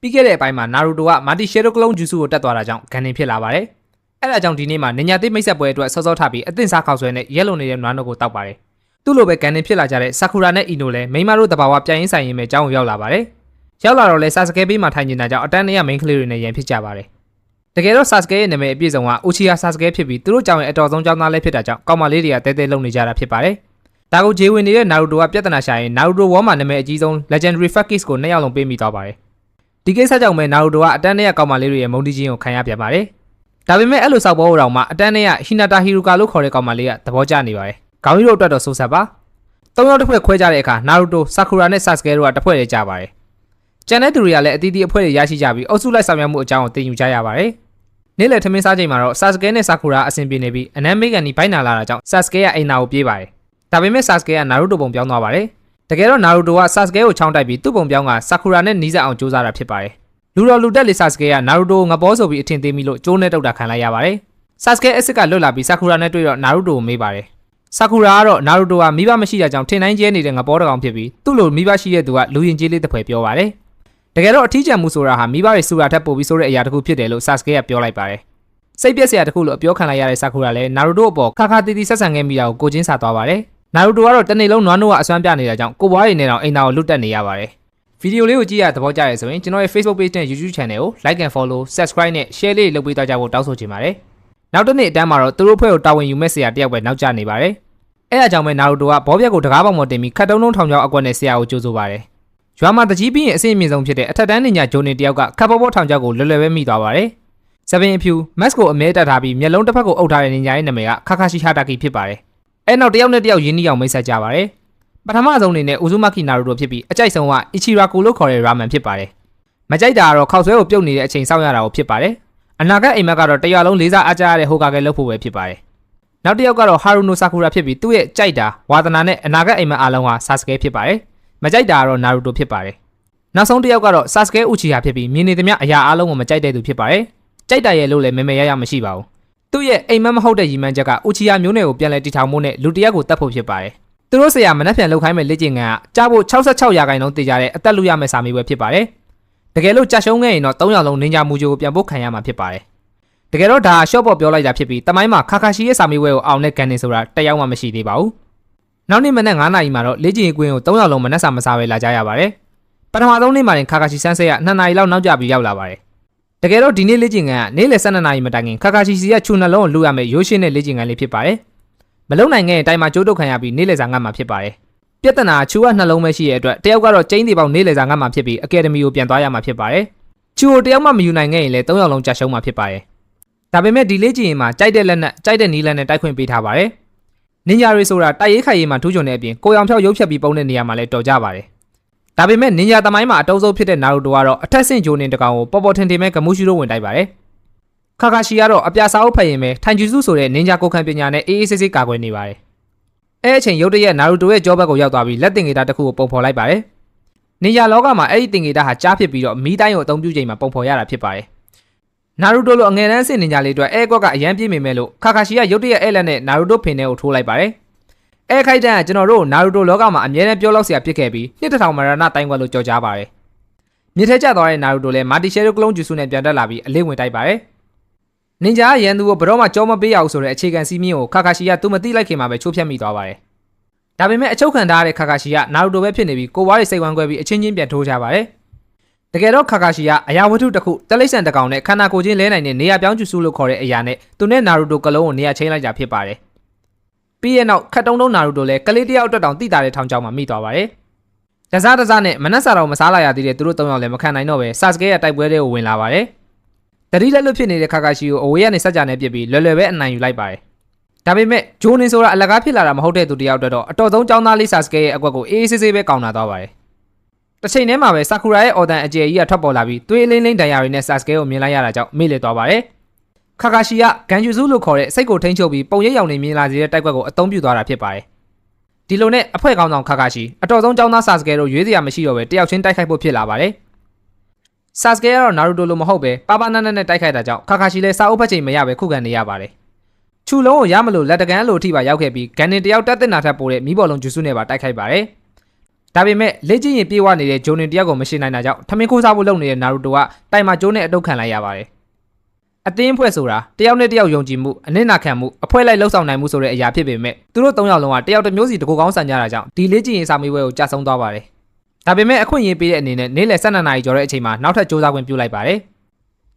ပြီးခဲ့တဲ့အပိုင်းမှာနာရူတိုကမာတီရှေရိုကလုံးဂျူဆူကိုတက်သွားတာကြောင့်ဂန်နင်ဖြစ်လာပါတယ်။အဲ့ဒါကြောင့်ဒီနေ့မှာနင်ညာသိမိတ်ဆက်ပွဲအတွက်စောစောထပြီးအသင့်စားခေါက်ဆွဲနဲ့ရက်လုံနေတဲ့နွားနို့ကိုတောက်ပါတယ်။သူ့လိုပဲဂန်နင်ဖြစ်လာကြတဲ့ဆာကူရာနဲ့အီနိုလည်းမိန်းမတို့တဘာဝပြိုင်ရင်းဆိုင်ရင်ပဲအကြောင်းကိုရောက်လာပါတယ်။ရောက်လာတော့လဲဆာစကဲဘေးမှာထိုင်နေတာကြောင့်အတန်းနဲ့မိန်းကလေးတွေနဲ့ရန်ဖြစ်ကြပါတယ်။တကယ်တော့ဆာစကဲရဲ့နာမည်အပြည့်စုံကအိုချီယာဆာစကဲဖြစ်ပြီးသူတို့ကြောင့်ရဲ့အတော်ဆုံးကြောင်းသားလည်းဖြစ်တာကြောင့်ကောင်မလေးတွေကတဲတဲလုံနေကြတာဖြစ်ပါတယ်။ဒါကိုဂျေဝင်နေတဲ့နာရူတိုကပြဿနာရှာရင်နာရူတိုဝေါမှာနာမည်အကြီးဆုံး Legendary Fakis ကိုနှစ်ယောက်လုံးပေးမိသွားပါတယ်။ ဒီကိစ္စကြောင့်ပဲနာရူတိုကအတန်းနဲ့ရကောင်မလေးတွေရဲ့မုန်းတီးခြင်းကိုခံရပြန်ပါတယ်။ဒါပေမဲ့အဲ့လိုစောက်ဘောတော်မှာအတန်းနဲ့ရဟီနာတာဟီရူကာလို့ခေါ်တဲ့ကောင်မလေးကသဘောကျနေပါတယ်။ခေါင်းကြီးတို့အတွက်တော့စိုးဆက်ပါ။သုံးယောက်တစ်ဖွဲ့ခွဲကြတဲ့အခါနာရူတိုဆာကူရာနဲ့ဆာစကဲတို့ကတစ်ဖွဲ့တည်းကြပါတယ်။ကျန်တဲ့သူတွေကလည်းအသီးသီးအဖွဲ့တွေရရှိကြပြီးအုပ်စုလိုက်ဆောင်ရွက်မှုအကြောင်းကိုသိယူကြရပါတယ်။နေ့လယ်ထမင်းစားချိန်မှာတော့ဆာစကဲနဲ့ဆာကူရာအဆင်ပြေနေပြီးအနမ်းမေကန်ဒီဘိုင်းနာလာတာကြောင့်ဆာစကဲကအိမ်နာကိုပြေးပါတယ်။ဒါပေမဲ့ဆာစကဲကနာရူတိုပုံပြောင်းသွားပါတယ်။ တကယ်တော့နာရူတိုကဆာစကဲကိုချောင်းတိုက်ပြီးသူ့ပုံပြောင်းကဆာကူရာနဲ့နီးစပ်အောင်ကြိုးစားတာဖြစ်ပါတယ်။လူတော်လူတက်လေဆာစကဲကနာရူတိုကိုငဘောဆိုပြီးအထင်သေးမိလို့ကျိုးနဲ့တုတ်တာခံလိုက်ရပါတယ်။ဆာစကဲအစ်စ်ကလွတ်လာပြီးဆာကူရာနဲ့တွေ့တော့နာရူတိုကိုမေးပါတယ်။ဆာကူရာကတော့နာရူတိုကမိဘမရှိတာကြောင့်ထင်တိုင်းကျဲနေတဲ့ငဘောတကောင်ဖြစ်ပြီးသူ့လိုမိဘရှိတဲ့သူကလူရင်ကြီးလေးတစ်ဖွဲပြောပါတယ်။တကယ်တော့အထီးကျန်မှုဆိုတာဟာမိဘတွေစူတာထက်ပိုပြီးဆိုတဲ့အရာတစ်ခုဖြစ်တယ်လို့ဆာစကဲကပြောလိုက်ပါတယ်။စိတ်ပြက်စရာတစ်ခုလို့အပြောခံလိုက်ရတဲ့ဆာကူရာလည်းနာရူတိုအပေါ်ခါခါတီတီဆက်ဆံခဲ့မိတာကိုကိုချင်းစာသွားပါတယ်။ နာရူတိုကတော့တနေ့လုံးနွားနို့ကအစွမ်းပြနေတာကြောင့်ကိုဘွားရည်နဲ့တော့အိမ်သားကိုလွတ်တက်နေရပါတယ်။ဗီဒီယိုလေးကိုကြည့်ရသဘောကျရဆိုရင်ကျွန်တော်ရဲ့ Facebook page နဲ့ YouTube channel ကို like and follow, subscribe နဲ့ share လေးလုပ်ပေးသွားကြဖို့တောင်းဆိုချင်ပါတယ်။နောက်တစ်နေ့အတန်းမှာတော့သူတို့ဖွဲ့ကိုတာဝန်ယူမဲ့ဆရာတယောက်ပဲနောက်ကျနေပါတယ်။အဲအကြောင်းပဲနာရူတိုကဘောပြက်ကိုတကားပေါင်ပေါ်တင်ပြီးခတ်တုံးတုံးထောင်ချောင်းအကွက်နဲ့ဆရာကိုကြိုးဆိုပါတယ်။ရွာမှာတကြီးပြီးရင်အဆင့်အမြင့်ဆုံးဖြစ်တဲ့အထက်တန်းနေညာဂျိုနေတယောက်ကခတ်ပေါ်ပေါ်ထောင်ချောင်းကိုလွယ်လွယ်ပဲမိသွားပါတယ်။စပင်အဖြူမတ်ကိုအမဲတက်ထားပြီးမျက်လုံးတစ်ဖက်ကိုအုပ်ထားတဲ့နေညာရဲ့နာမည်ကခါခါရှိဟာတာကီဖြစ်ပါတယ်။ အဲနောက်တစ်ယောက်နဲ့တစ်ယောက်ရင်းနှီးအောင်မိတ်ဆက်ကြပါတယ်။ပထမဆုံးအနေနဲ့ဥဇူမာကီနာရူတိုဖြစ်ပြီးအကြိုက်ဆုံးကအီချီရာကိုလို့ခေါ်တဲ့ရာမန်ဖြစ်ပါတယ်။မကြိုက်တာကတော့ခောက်ဆွဲကိုပြုတ်နေတဲ့အချိန်စောင့်ရတာကိုဖြစ်ပါတယ်။အနာဂတ်အိမ်မက်ကတော့တရားလုံးလေးစားအားကြရတဲ့ဟိုကာကဲလုပ်ဖို့ပဲဖြစ်ပါတယ်။နောက်တစ်ယောက်ကတော့ဟာရူနိုဆာကူရာဖြစ်ပြီးသူ့ရဲ့ကြိုက်တာဝါသနာနဲ့အနာဂတ်အိမ်မက်အားလုံးဟာဆာစကဲဖြစ်ပါတယ်။မကြိုက်တာကတော့နာရူတိုဖြစ်ပါတယ်။နောက်ဆုံးတစ်ယောက်ကတော့ဆာစကဲဥချီဟာဖြစ်ပြီးမြင်နေသမျှအရာအားလုံးကိုမကြိုက်တဲ့သူဖြစ်ပါတယ်။ကြိုက်တာရဲ့လို့လည်းမဲမဲရရမရှိပါဘူး။ သူ့ရဲ့အိမ်မက်မဟုတ်တဲ့ရီမန်းချက်ကဥချီယာမျိုးနယ်ကိုပြန်လည်တည်ထောင်မှုနဲ့လူတစ်ယောက်ကိုတတ်ဖို့ဖြစ်ပါတယ်။သူတို့ဆရာမနှက်ပြန်လောက်ခိုင်းမဲ့လက်ကျင်ကန်ကကြားဖို့66ရာခိုင်နှုန်းတည်ကြတဲ့အသက်လူရမယ့်စာမေးပွဲဖြစ်ပါတယ်။တကယ်လို့ကြာရှုံးခဲ့ရင်တော့3ယောက်လုံးနင်ဂျာမူဂျိုကိုပြန်ပို့ခံရမှာဖြစ်ပါတယ်။တကယ်တော့ဒါရှော့ပေါ်ပြောလိုက်တာဖြစ်ပြီးတမိုင်းမှာခါခါရှိရဲ့စာမေးပွဲကိုအောင်တဲ့ကန်နေဆိုတာတယောက်မှမရှိသေးပါဘူး။နောက်နေ့မနက်9နာရီမှာတော့လက်ကျင်ကွင်းကို3ယောက်လုံးမနှက်စာမစားပဲလာကြရပါတယ်။ပထမဆုံးနေ့မှာရင်ခါခါရှိဆန်းဆက်ရ2နာရီလောက်နောက်ကျပြီးရောက်လာပါတယ်။ တကယ်တော့ဒီနေ့လက်ကျင်ကန်ကနေ့လယ်12နာရီမတိုင်ခင်ခါခါရှိစီကချူနှလုံးကိုလူရမယ်ရိုးရှင်းတဲ့လက်ကျင်ကန်လေးဖြစ်ပါတယ်။မလုံနိုင်ခဲ့ရင်တိုင်မှာကျိုးတုတ်ခံရပြီးနေ့လယ်စာငတ်မှာဖြစ်ပါတယ်။ပြဿနာချူကနှလုံးပဲရှိရဲ့အတွက်တယောက်ကတော့ကျင်းတီပေါင်းနေ့လယ်စာငတ်မှာဖြစ်ပြီးအကယ်ဒမီကိုပြန်သွားရမှာဖြစ်ပါတယ်။ချူကိုတယောက်မှမယူနိုင်ခဲ့ရင်လည်း၃ယောက်လုံးကြာရှုံးမှာဖြစ်ပါတယ်။ဒါပေမဲ့ဒီလေးကြည့်ရင်မှာကြိုက်တဲ့လက်နဲ့ကြိုက်တဲ့နီးလက်နဲ့တိုက်ခွင့်ပေးထားပါတယ်။နင်ဂျာတွေဆိုတာတိုက်ရေးခိုင်ရေးမှာထူးချွန်တဲ့အပြင်ကိုရောင်ဖြောက်ရုပ်ဖြတ်ပြီးပုံတဲ့နေရာမှာလည်းတော်ကြပါတယ်။ ဒါပေမဲ့နင်ဂျာသမိုင်းမှာအတုံးဆုံးဖြစ်တဲ့နာရူတိုကတော့အထက်ဆင့်ဂျိုနင်တကောင်ကိုပေါ်ပေါ်ထင်ထင်ပဲဂမူရှိတို့ဝင်တိုက်ပါတယ်။ခါခါရှီကတော့အပြာစာအုပ်ဖတ်ရင်ပဲထိုင်ဂျူစုဆိုတဲ့နင်ဂျာကိုခံပညာနဲ့အေးအေးဆေးဆေးကာကွယ်နေပါတယ်။အဲအချိန်ရုတ်တရက်နာရူတိုရဲ့ကြောဘက်ကိုရောက်သွားပြီးလက်တင်ဂေတာတစ်ခုကိုပုံဖော်လိုက်ပါတယ်။နင်ဂျာလောကမှာအဲ့ဒီတင်ဂေတာဟာကြားဖြစ်ပြီးတော့မီးတိုင်းကိုအသုံးပြုချိန်မှာပုံဖော်ရတာဖြစ်ပါတယ်။နာရူတိုလိုအငယ်တန်းစင်နင်ဂျာလေးအတွက်အဲကွက်ကအရန်ပြေးမိမဲ့လို့ခါခါရှီကရုတ်တရက်အဲလက်နဲ့နာရူတိုဖင်ထဲကိုထိုးလိုက်ပါတယ်။ အဲခိုက်တန်းကကျွန်တော်တို့နာရူတိုလောကမှာအမြဲတမ်းပြောလောက်စရာဖြစ်ခဲ့ပြီးနှစ်တစ်ထောင်မရဏတိုင်းကွက်လို့ကြော်ကြားပါတယ်။မြစ်ထဲကျသွားတဲ့နာရူတိုလည်းမာတီရှယ်ရိုကလုံးဂျူဆူနဲ့ပြန်တက်လာပြီးအလေးဝင်တိုက်ပါတယ်။နင်ဂျာကရန်သူကိုဘရော့မှကြောမပေးရဘူးဆိုတဲ့အခြေခံစည်းမျဉ်းကိုခါခါရှီကသူမသိလိုက်ခင်မှာပဲချိုးဖျက်မိသွားပါတယ်။ဒါပေမဲ့အချုပ်ခံထားရတဲ့ခါခါရှီကနာရူတိုပဲဖြစ်နေပြီးကိုဝါးတွေစိတ်ဝမ်းကွဲပြီးအချင်းချင်းပြန်ထိုးကြပါတယ်။တကယ်တော့ခါခါရှီကအရာဝတ္ထုတစ်ခုတက်လိမ့်ဆန်တစ်ကောင်နဲ့ခန္ဓာကိုယ်ချင်းလဲနိုင်တဲ့နေရာပြောင်းကျူစုလို့ခေါ်တဲ့အရာနဲ့သူနဲ့နာရူတိုကလုံးကိုနေရာချင်းလိုက်တာဖြစ်ပါတယ်။ ပြီးရဲ့နောက်ခတ်တုံးတုံးနာရူတိုလည်းကလေးတစ်ယောက်အတွက်တောင်တိတာတဲ့ထောင်ချောင်းမှာမိသွားပါတယ်။တစားတစားနဲ့မနက်စာတော့မစားလာရသေးတဲ့သူတို့သုံးယောက်လည်းမခံနိုင်တော့ပဲဆာစကဲရဲ့တိုက်ပွဲတွေကိုဝင်လာပါတယ်။တတိလက်လွတ်ဖြစ်နေတဲ့ခါခါရှီကိုအဝေးကနေစက်ကြနဲ့ပြစ်ပြီးလွယ်လွယ်ပဲအနိုင်ယူလိုက်ပါတယ်။ဒါပေမဲ့ဂျိုနင်ဆိုတာအလကားဖြစ်လာတာမဟုတ်တဲ့သူတယောက်အတွက်တော့အတော်ဆုံးចောင်းသားလေးဆာစကဲရဲ့အကွက်ကိုအေးအေးဆေးဆေးပဲကောင်းတာသွားပါတယ်။တစ်ချိန်တည်းမှာပဲဆာကူရာရဲ့အော်တန်အကျယ်ကြီးကထွက်ပေါ်လာပြီးသွေးအလင်းလိမ့်တန်ရာတွေနဲ့ဆာစကဲကိုမြင်လိုက်ရတာကြောင့်မေ့လည်သွားပါတယ်။ ခါခါရှီကဂန်ဂျူဇူလို့ခေါ်တဲ့စိတ်ကိုထိန်းချုပ်ပြီးပုံရိပ်ရောင်နေမြင်လာစေတဲ့တိုက်ကွက်ကိုအသုံးပြုသွားတာဖြစ်ပါတယ်။ဒီလိုနဲ့အဖွဲ့ကောင်းဆောင်ခါခါရှီအတော်ဆုံးចောင်းသားဆာစကဲတို့ရွေးစရာမရှိတော့ပဲတယောက်ချင်းတိုက်ခိုက်ဖို့ဖြစ်လာပါတယ်။ဆာစကဲကတော့နာရူတိုလိုမဟုတ်ပဲပါပါနတ်နတ်နဲ့တိုက်ခိုက်တာကြောင့်ခါခါရှီလည်းစာအုပ်ဖတ်ချိန်မရပဲခုခံနေရပါတယ်။ချူလုံးကိုရမလို့လက်တကန်းလိုအထိပါရောက်ခဲ့ပြီးဂန်နင်တယောက်တက်တဲ့နာထပ်ပိုးတဲ့မိဘော်လုံးဂျူစုနဲ့ပါတိုက်ခိုက်ပါတယ်။ဒါပေမဲ့လေ့ကျင့်ရင်ပြေးဝနေတဲ့ဂျိုနင်တယောက်ကိုမရှိနိုင်တာကြောင့်ထမင်းခိုးစားဖို့လုပ်နေတဲ့နာရူတိုကတိုင်မှာဂျိုးနဲ့အတုတ်ခံလိုက်ရပါတယ် အတင်းဖွဲ့ဆိုတာတယောက်နဲ့တယောက်ယုံကြည်မှုအနစ်နာခံမှုအဖွဲလိုက်လှုပ်ဆောင်နိုင်မှုဆိုတဲ့အရာဖြစ်ပေမဲ့သူတို့၃ယောက်လုံးကတယောက်တစ်မျိုးစီတကူကောင်းဆန်ကြတာကြောင့်ဒီလေ့ကျင့်ရေးစာမေးပွဲကိုကြာဆုံးသွားပါတယ်ဒါပေမဲ့အခွင့်အရေးပေးတဲ့အနေနဲ့နေ့လယ်၁၂နာရီကျော်တဲ့အချိန်မှာနောက်ထပ်စူးစမ်းခွင့်ပြုလိုက်ပါတယ်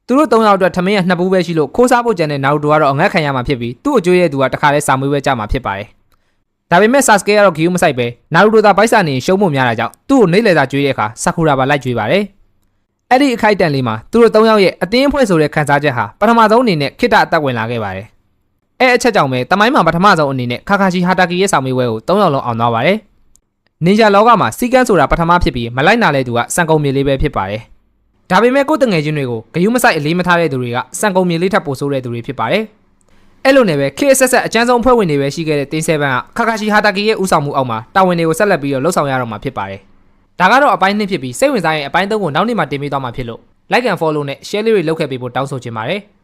သူတို့၃ယောက်အတွက်ထမင်းရနှစ်ပူးပဲရှိလို့ခိုးစားဖို့ကြံတဲ့နာရူတိုကတော့အငတ်ခံရမှာဖြစ်ပြီးသူ့အကျွေးရဲ့သူကတခါလဲစာမေးပွဲကြမှာဖြစ်ပါတယ်ဒါပေမဲ့ Sasuke ကတော့ဂီယူမဆိုင်ပဲနာရူတိုသာဘိုက်စာနေရှုံးဖို့များတာကြောင့်သူ့ကိုနေလေသာကြွေးတဲ့အခါဆာကူရာပါလိုက်ကြွေးပါတယ်။ အဲ့ဒီအခိုက်အတန့်လေးမှာသူတို့၃ယောက်ရဲ့အတင်းအဖွဲ့ဆိုတဲ့ခန်းစားချက်ဟာပထမဆုံးအနေနဲ့ခိတ္တအသက်ဝင်လာခဲ့ပါတယ်။အဲ့အချက်ကြောင့်ပဲတမိုင်းမှာပထမဆုံးအနေနဲ့ခါခါရှိဟာတာကီရဲ့ဆောင်မေးပွဲကို၃ယောက်လုံးအောင်သွားပါတယ်။နင်ဂျာလောကမှာစီကန်းဆိုတာပထမဖြစ်ပြီးမလိုက်နာတဲ့သူကစံကုန်မြေလေးပဲဖြစ်ပါတယ်။ဒါပေမဲ့ကိုယ့်တငယ်ချင်းတွေကိုဂယုမဆိုင်အလေးမထားတဲ့သူတွေကစံကုန်မြေလေးထပ်ပို့ဆိုးတဲ့သူတွေဖြစ်ပါတယ်။အဲ့လိုနဲ့ပဲ KSS အကျန်းဆုံးအဖွဲ့ဝင်တွေပဲရှိခဲ့တဲ့တင်း7ကခါခါရှိဟာတာကီရဲ့ဥဆောင်မှုအောက်မှာတာဝန်တွေကိုဆက်လက်ပြီးတော့လှုပ်ဆောင်ရတော့မှာဖြစ်ပါတယ်။ ဒါကတော့အပိုင်းနှစ်ဖြစ်ပြီးစိတ်ဝင်စားရင်အပိုင်းသုံးကိုနောက်နေ့မှတင်ပေးသွားမှာဖြစ်လို့ like and follow နဲ့ share လေးတွေလုပ်ခဲ့ပေးဖို့တောင်းဆိုချင်ပါတယ်။